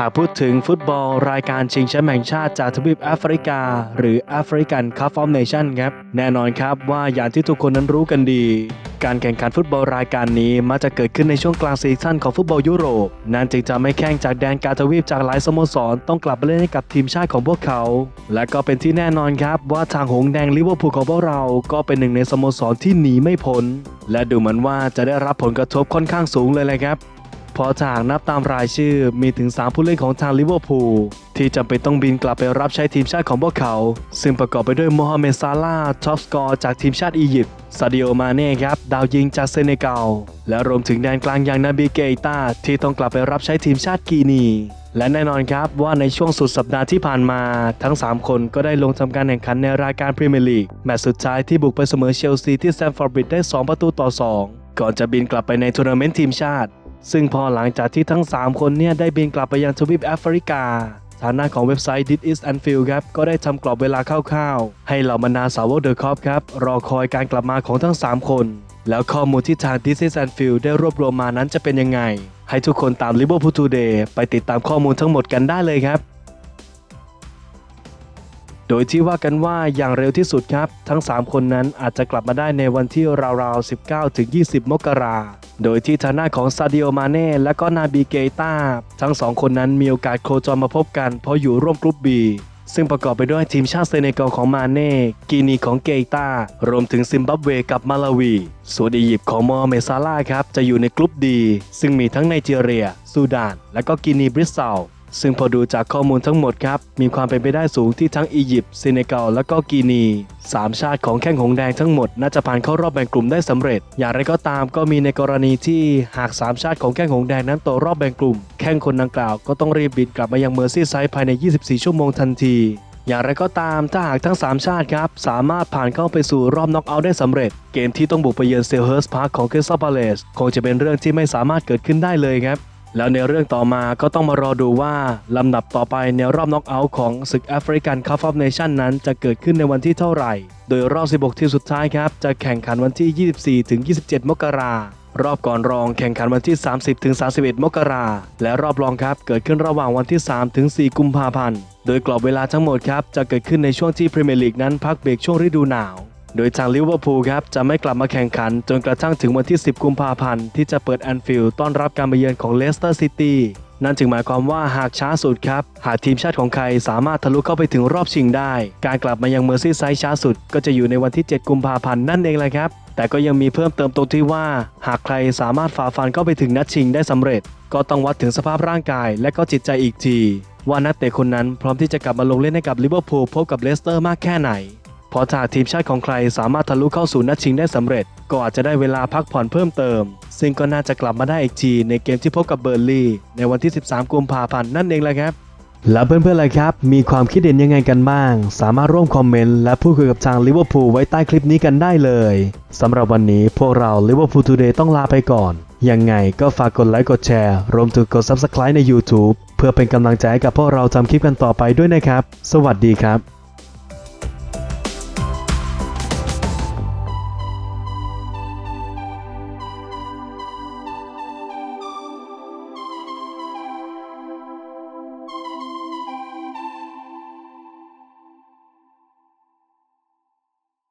หากพูดถึงฟุตบอลรายการชิงแชมป์แห่งชาติจากทวีปแอฟริกา หรือ African Cup of Nations ครับ แน่นอนครับว่าอย่างที่ทุกคนนั้นรู้กันดี การแข่งขันฟุตบอลรายการนี้มักจะเกิดขึ้นในช่วงกลางซีซั่นของฟุตบอลยุโรป นั่นจึงจะไม่แข่งจากแดนกาทวีปจากหลายสโมสรต้องกลับมาเล่นให้กับทีมชาติของพวกเขา และก็เป็นที่แน่นอนครับว่าทางหงส์แดงลิเวอร์พูลของพวกเรา ก็เป็นหนึ่งในสโมสรที่หนีไม่พ้นและดูเหมือนว่าจะได้รับผลกระทบค่อนข้างสูงเลยแหละครับ เพราะจากนับตามรายชื่อมีถึง 3 ผู้เล่นของทางลิเวอร์พูลที่จำเป็นต้องบินกลับไปรับใช้ทีมชาติของพวกเขา ซึ่งประกอบไปด้วยโมฮัมเหม็ดซาลาท็อปสกอร์จากทีมชาติอียิปต์ซาดิโอมาเน่ครับ ดาวยิงจากเซเนกัลและรวมถึงแดนกลางอย่างนาบีเกตาที่ต้องกลับไปรับใช้ทีมชาติกีนีและแน่นอนครับว่าในช่วงสุดสัปดาห์ที่ผ่านมาทั้ง 3 คนก็ได้ลงทำการแข่งขันในรายการพรีเมียร์ลีกแมตช์สุดท้ายที่บุกไปเสมอเชลซีที่แซมฟอร์ดบริดจ์ได้ 2 ประตูต่อ 2 ก่อนจะบินกลับไปในทัวร์นาเมนต์ทีมชาติ ซึ่งพอหลังจากที่ทั้ง 3 คนเนี่ยได้บินกลับไปยังทวีปแอฟริกาฐานะของเว็บไซต์ This is Anfield ครับ ก็ได้ทำกรอบเวลาคร่าวๆ ให้เหล่าบรรดาสาวกเดอะคอปครับ รอคอยการกลับมาของทั้ง 3 คน แล้วข้อมูลที่ทาง This is Anfield ได้รวบรวมมานั้นจะเป็นยังไง ให้ทุกคนตาม Liverpool Today ไปติดตามข้อมูลทั้งหมดกันได้เลยครับ โดยที่ว่ากันว่าอย่างเร็วที่สุดครับ ทั้ง 3 คนนั้นอาจจะกลับมาได้ในวันที่ราวๆ 19-20 มกราโดยที่ทางหน้าของซาดิโอมาเน่และก็นาบีเกตาทั้งสองคนนั้นมีโอกาสโคจรมาพบกัน เพราะอยู่ร่วมกรุ๊ป B ซึ่งประกอบไปด้วยทีมชาติเซเนกัลของมาเน่ กีนีของเกตารวมถึงซิมบับเวกับมาลาวี ส่วนอียิปต์ของมอเมซาลาครับ จะอยู่ในกรุ๊ปดี ซึ่งมีทั้งไนจีเรีย ซูดาน และก็กินีบริสเซา ซึ่งพอดูจากข้อมูลทั้งหมดครับ มีความเป็นไปได้สูงที่ทั้งอียิปต์เซเนกัลและก็กีนีสามชาติของแข้งหงแดงทั้งหมดน่าจะผ่านเข้ารอบแบ่งกลุ่มได้สำเร็จ อย่างไรก็ตามก็มีในกรณีที่หากสามชาติของแข้งหงแดงนั้นตกรอบแบ่งกลุ่ม แข้งคนดังกล่าวก็ต้องรีบบินกลับมายังเมอร์ซี่ไซด์ภายใน 24 ชั่วโมงทันทีอย่างไรก็ตามถ้าหากทั้ง 3 ชาติครับ สามารถผ่านเข้าไปสู่รอบน็อกเอาท์ได้สำเร็จ เกมที่ต้องบุกไปเยือนเซลเฮิร์สพาร์คของคริสตัลพาเลสคงจะเป็นเรื่องที่ไม่สามารถเกิดขึ้นได้เลยครับ แล้วในเรื่องต่อมาก็ต้องมารอดูว่า ลำดับต่อไปในรอบน็อกเอาท์ของศึกแอฟริกันคัพออฟเนชั่นนั้นจะเกิดขึ้นในวันที่เท่าไหร่ โดยรอบ 16 ทีมสุดท้ายครับ จะแข่งขันวันที่ 24 ถึง 27 มกรา รอบก่อนรองแข่งขันวันที่ 30 ถึง 31 มกรา และรอบรองครับเกิดขึ้นระหว่างวันที่ 3 ถึง 4 กุมภาพันธ์ โดยกรอบเวลาทั้งหมดครับจะเกิดขึ้นในช่วงที่พรีเมียร์ลีกนั้นพักเบรกช่วงฤดูหนาว โดยทางลิเวอร์พูลครับจะไม่กลับมาแข่งขัน จนกระทั่งถึงวันที่ 10 กุมภาพันธ์ ที่จะเปิดแอนฟิลด์ต้อนรับการมาเยือนของเลสเตอร์ซิตี้นั่นจึงหมายความว่าหากช้าสุดครับ หากทีมชาติของใครสามารถทะลุเข้าไปถึงรอบชิงได้ การกลับมายังเมอร์ซี่ไซด์ช้าสุด ก็จะอยู่ในวันที่ 7 กุมภาพันธ์นั่นเองแหละครับ แต่ก็ยังมีเพิ่มเติมตรงที่ว่า หากใครสามารถฝ่าฟันเข้าไปถึงนัดชิงได้สำเร็จ ก็ต้องวัดถึงสภาพร่างกายและก็จิตใจอีกที ว่านักเตะคนนั้นพร้อมที่จะกลับมาลงเล่นให้กับลิเวอร์พูลพบกับเลสเตอร์มากแค่ไหน เพราะถ้าทีมชาติของใครสามารถทะลุเข้าสู่นัดชิงได้สำเร็จ ก็อาจจะได้เวลาพักผ่อนเพิ่มเติม ซึ่งก็น่าจะกลับมาได้อีกทีในเกมที่พบกับเบอร์ลี่ ในวันที่ 13 กุมภาพันธ์นั่นเองแหละครับ แล้วเพื่อนๆล่ะครับ มีความคิดเห็นยังไงกันบ้าง สามารถร่วมคอมเมนต์และพูดคุยกับทางลิเวอร์พูลไว้ใต้คลิปนี้กันได้เลยสำหรับวันนี้พวกเราลิเวอร์พูลทูเดย์ต้องลาไปก่อนยังไงก็ฝากกดไลค์กดแชร์ รวมถึงกด Subscribe ใน YouTube เพื่อเป็นกำลังใจให้กับพวกเราทำคลิปกันต่อไปด้วยนะครับ สวัสดีครับ